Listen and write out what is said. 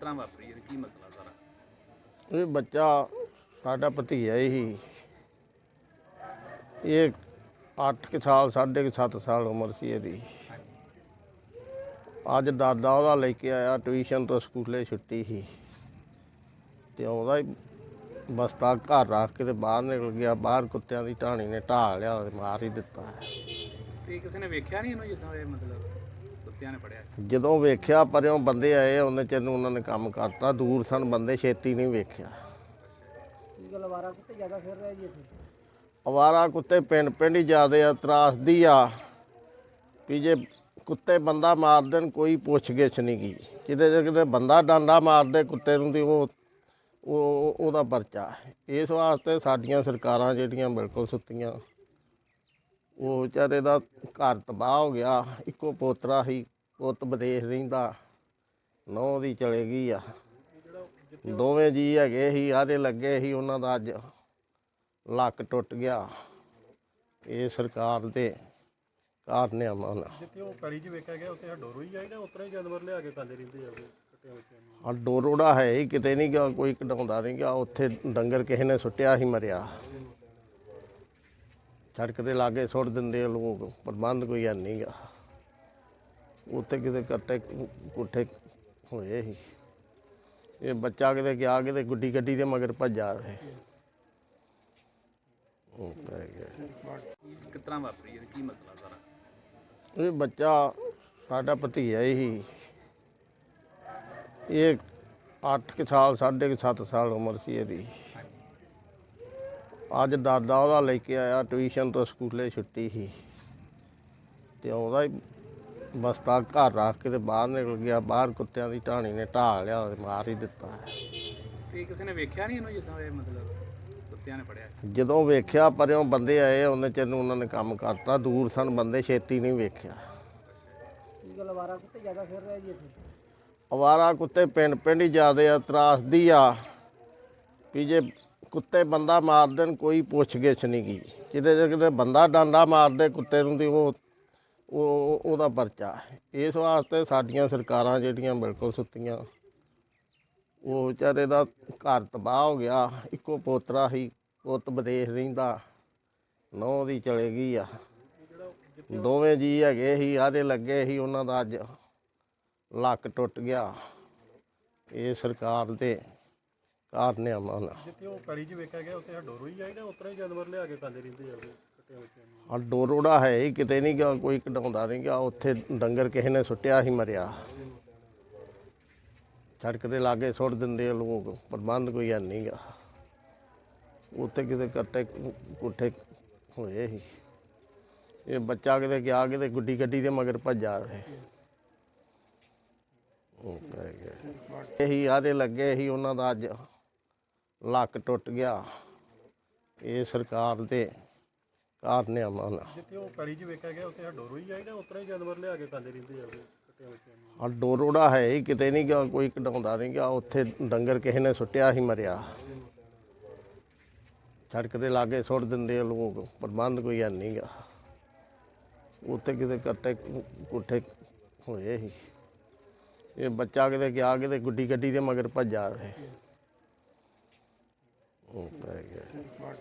ਤਰ੍ਹਾਂ ਵਾਪਰੀ ਹੈ ਕੀ ਮਸਲਾ ਸਾਰਾ? ਇਹ ਬੱਚਾ ਸਾਡਾ ਭਤੀਜਾ ਹੀ। ਇਹ 8 ਕੁ ਸਾਲ ਸਾਢੇ ਕੁ ਸੱਤ ਸਾਲ ਉਮਰ ਸੀ ਇਹਦੀ। ਅੱਜ ਦਾਦਾ ਉਹਦਾ ਲੈ ਕੇ ਆਇਆ ਟਿਊਸ਼ਨ ਤੋਂ ਸਕੂਲੇ ਛੁੱਟੀ ਸੀ। ਤੇ ਆਉਂਦਾ ਹੀ ਬਸਤਾ ਘਰ ਰੱਖ ਕੇ ਤੇ ਬਾਹਰ ਨਿਕਲ ਗਿਆ। ਬਾਹਰ ਕੁੱਤਿਆਂ ਦੀ ਢਾਣੀ ਨੇ ਢਾਲ ਲਿਆ ਤੇ ਮਾਰ ਹੀ ਦਿੱਤਾ। ਤੇ ਕਿਸੇ ਨੇ ਵੇਖਿਆ ਨਹੀਂ ਇਹਨੂੰ ਜਿੱਦਾਂ ਇਹ ਮਤਲਬ? ਕੁੱਤਿਆਂ ਨੇ ਫੜਿਆ ਜਦੋਂ ਵੇਖਿਆ ਪਰਿਓਂ ਬੰਦੇ ਆਏ ਉਹਨੇ ਚਿਰ ਨੂੰ ਉਹਨਾਂ ਨੇ ਕੰਮ ਕਰਤਾ। ਦੂਰ ਸਨ ਬੰਦੇ ਛੇਤੀ ਨਹੀਂ ਵੇਖਿਆ। ਕੀ ਗੱਲ ਵਾਰਾ ਕੁੱਤੇ ਜ਼ਿਆਦਾ ਫਿਰ ਰਿਹਾ ਜੀ ਇੱਥੇ? ਅਵਾਰਾ ਕੁੱਤੇ ਪਿੰਡ ਪਿੰਡ ਹੀ ਜ਼ਿਆਦੇ ਆ ਤਰਾਸਦੀ ਆ। ਵੀ ਜੇ ਕੁੱਤੇ ਬੰਦਾ ਮਾਰ ਦੇਣ ਕੋਈ ਪੁੱਛ ਗਿੱਛ ਨਹੀਂ ਗੀ। ਕਿਤੇ ਜੇ ਕਿਤੇ ਬੰਦਾ ਡਾਂਡਾ ਮਾਰਦੇ ਕੁੱਤੇ ਨੂੰ ਤੇ ਉਹ ਉਹ ਉਹਦਾ ਪਰਚਾ। ਇਸ ਵਾਸਤੇ ਸਾਡੀਆਂ ਸਰਕਾਰਾਂ ਜਿਹੜੀਆਂ ਬਿਲਕੁਲ ਸੁੱਤੀਆਂ। ਉਹ ਵਿਚਾਰੇ ਦਾ ਘਰ ਤਬਾਹ ਹੋ ਗਿਆ। ਇੱਕੋ ਪੋਤਰਾ ਹੀ ਪੁੱਤ ਵਿਦੇਸ਼ ਰਹਿੰਦਾ। ਨੌ ਦੀ ਚਲੇ ਗਈ ਆ। ਦੋਵੇਂ ਜੀ ਹੈਗੇ ਸੀ ਆਦੇ ਲੱਗੇ ਸੀ ਉਹਨਾਂ ਦਾ ਅੱਜ ਲੱਕ ਟੁੱਟ ਗਿਆ। ਇਹ ਸਰਕਾਰ ਦੇ ਕਾਰਨਾਮਾ ਨਾਲ। ਜਿੱਥੇ ਉਹ ਕੜੀ 'ਚ ਵੇਖਿਆ ਗਿਆ ਉੱਥੇ ਡੋਰੂ ਹੀ ਆਈਦਾ ਉਤਰਾ ਹੀ ਜਾਨਵਰ ਲਿਆ ਕੇ ਖਾਂਦੇ ਰਹਿੰਦੇ ਆ ਆ ਡੋਰੋੜਾ ਹੈ ਹੀ ਕਿਤੇ ਨਹੀਂ ਗਿਆ ਕੋਈ ਕਢਾਉਂਦਾ ਨਹੀਂ ਗਿਆ। ਉੱਥੇ ਡੰਗਰ ਕਿਸੇ ਨੇ ਸੁੱਟਿਆ ਹੀ ਮਰਿਆ। ਸੜਕ ਦੇ ਲਾਗੇ ਸੁੱਟ ਦਿੰਦੇ ਆ ਲੋਕ ਪ੍ਰਬੰਧ ਕੋਈ ਹੈ ਨਹੀਂ ਗਾ। ਉੱਥੇ ਕਿਤੇ ਕੱਟੇ ਕੁੱਠੇ ਹੋਏ ਸੀ। ਇਹ ਬੱਚਾ ਕਿਤੇ ਗਿਆ ਕਿਤੇ ਗੁੱਡੀ ਗੱਡੀ ਦੇ ਮਗਰ ਭੱਜਾ ਰਹੇ। ਉਹ ਪੈ ਗਿਆ। ਕਿਸ ਤਰ੍ਹਾਂ ਵਾਪਰੀ ਹੈ ਕੀ ਮਸਲਾ ਸਾਰਾ? ਇਹ ਬੱਚਾ ਸਾਡਾ ਭਤੀਜਾ ਹੀ। ਇਹ 8 ਕੁ ਸਾਲ ਸਾਢੇ ਕੁ ਸੱਤ ਸਾਲ ਉਮਰ ਸੀ ਇਹਦੀ। ਅੱਜ ਦਾਦਾ ਉਹਦਾ ਲੈ ਕੇ ਆਇਆ ਟਿਊਸ਼ਨ ਤੋਂ ਸਕੂਲੇ ਛੁੱਟੀ ਸੀ। ਤੇ ਆਉਂਦਾ ਹੀ ਬਸਤਾ ਘਰ ਰੱਖ ਕੇ ਤੇ ਬਾਹਰ ਨਿਕਲ ਗਿਆ ਬਾਹਰ ਕੁੱਤਿਆਂ ਦੀ ਢਾਣੀ ਨੇ ਢਾਲ ਲਿਆ ਤੇ ਮਾਰ ਹੀ ਦਿੱਤਾ। ਤੇ ਕਿਸੇ ਨੇ ਵੇਖਿਆ ਨਹੀਂ ਇਹਨੂੰ ਜਿੱਦਾਂ ਇਹ ਮਤਲਬ ਕੁੱਤਿਆਂ ਨੇ ਫੜਿਆ? ਜਦੋਂ ਵੇਖਿਆ ਪਰਿਓਂ ਬੰਦੇ ਆਏ ਉਹਨੇ ਚਿਰ ਨੂੰ ਉਹਨਾਂ ਨੇ ਕੰਮ ਕਰਤਾ ਦੂਰ ਸਨ ਬੰਦੇ ਛੇਤੀ ਨਹੀਂ ਵੇਖਿਆ। ਕੀ ਗੱਲ ਵਾਰਾ ਕੁੱਤੇ ਜ਼ਿਆਦਾ ਫਿਰ ਰਿਹਾ ਜੀ ਇੱਥੇ? ਅਵਾਰਾ ਕੁੱਤੇ ਪਿੰਡ ਪਿੰਡ ਹੀ ਜ਼ਿਆਦੇ ਆ ਤਰਾਸਦੀ ਆ। ਵੀ ਜੇ ਕੁੱਤੇ ਬੰਦਾ ਮਾਰ ਦੇਣ, ਕੋਈ ਪੁੱਛਗਿੱਛ ਨਹੀਂ ਗੀ। ਕਿਤੇ ਜੇ ਕਿਤੇ ਬੰਦਾ ਡਾਂਡਾ ਮਾਰਦੇ ਕੁੱਤੇ ਨੂੰ ਤੇ ਉਹ ਉਹ, ਉਹਦਾ ਪਰਚਾ। ਇਸ ਵਾਸਤੇ ਸਾਡੀਆਂ ਸਰਕਾਰਾਂ ਜਿਹੜੀਆਂ ਬਿਲਕੁਲ ਸੁੱਤੀਆਂ। ਉਹ ਵਿਚਾਰੇ ਦਾ ਘਰ ਤਬਾਹ ਹੋ ਗਿਆ। ਇੱਕੋ ਪੋਤਰਾ ਹੀ ਪੁੱਤ ਵਿਦੇਸ਼ ਰਹਿੰਦਾ। ਨੌ ਦੀ ਚਲੇ ਗਈ ਆ। ਦੋਵੇਂ ਜੀ ਹੈਗੇ ਸੀ, ਆਦੇ ਲੱਗੇ ਸੀ, ਉਹਨਾਂ ਦਾ ਅੱਜ ਲੱਕ ਟੁੱਟ ਗਿਆ। ਇਹ ਸਰਕਾਰ ਦੇ ਕਾਰਨਾਮਾ ਨਾਲ ਜਿੱਥੇ ਉਹ ਕੜੀ 'ਚ ਵੇਖਿਆ ਗਿਆ ਉੱਥੇ ਡੋਰੂ ਹੀ ਆਈਦਾ ਉਤਰਾ ਹੀ ਜਾਨਵਰ ਲਿਆ ਕੇ ਖਾਂਦੇ ਰਹਿੰਦੇ ਆ ਕੱਟਿਆਂ ਆ ਡੋਰੋੜਾ ਹੈ ਹੀ ਕਿਤੇ ਨਹੀਂ ਗਿਆ ਕੋਈ ਕਢਾਉਂਦਾ ਨਹੀਂ ਗਿਆ ਉੱਥੇ ਡੰਗਰ ਕਿਸੇ ਨੇ ਸੁੱਟਿਆ ਹੀ ਮਰਿਆ। ਸੜਕ ਦੇ ਲਾਗੇ ਸੁੱਟ ਦਿੰਦੇ ਆ ਲੋਕ ਪ੍ਰਬੰਧ ਕੋਈ ਹੈ ਨਹੀਂ ਗਾ। ਉੱਥੇ ਕਿਤੇ ਕੱਟੇ ਕੁੱਠੇ ਹੋਏ ਸੀ। ਇਹ ਬੱਚਾ ਕਿਤੇ ਗਿਆ ਕਿਤੇ ਗੁੱਡੀ ਗੱਡੀ ਦੇ ਮਗਰ ਭੱਜਾ ਰਹੇ। ਉਹ ਪੈ ਗਿਆ। ਇਹੀ ਆਦੇ ਲੱਗੇ ਸੀ ਉਹਨਾਂ ਦਾ ਅੱਜ। ਲੱਕ ਟੁੱਟ ਗਿਆ। ਇਹ ਸਰਕਾਰ ਦੇ ਕਾਰਨਾਮਾ ਨਾਲ। ਜਿੱਥੇ ਉਹ ਕੜੀ 'ਚ ਵੇਖਿਆ ਗਿਆ ਉੱਥੇ ਡੋਰੂ ਹੀ ਆਈਦਾ ਉਤਰਾ ਹੀ ਜਾਨਵਰ ਲਿਆ ਕੇ ਖਾਂਦੇ ਰਹਿੰਦੇ ਆ ਆ ਡੋਰੋੜਾ ਹੈ ਹੀ ਕਿਤੇ ਨਹੀਂ ਗਿਆ ਕੋਈ ਕਢਾਉਂਦਾ ਨਹੀਂ ਗਿਆ। ਉੱਥੇ ਡੰਗਰ ਕਿਸੇ ਨੇ ਸੁੱਟਿਆ ਹੀ ਮਰਿਆ। ਸੜਕ ਦੇ ਲਾਗੇ ਸੁੱਟ ਦਿੰਦੇ ਆ ਲੋਕ ਪ੍ਰਬੰਧ ਕੋਈ ਹੈ ਨਹੀਂ ਗਾ। ਉੱਥੇ ਕਿਤੇ ਕੱਟੇ ਕੁੱਠੇ ਹੋਏ ਸੀ। ਇਹ ਬੱਚਾ ਕਿਤੇ ਗਿਆ ਕਿਤੇ ਗੁੱਡੀ ਗੱਡੀ ਦੇ ਮਗਰ ਭੱਜਾ ਰਹੇ ਉਹ ਪੈ ਗਿਆ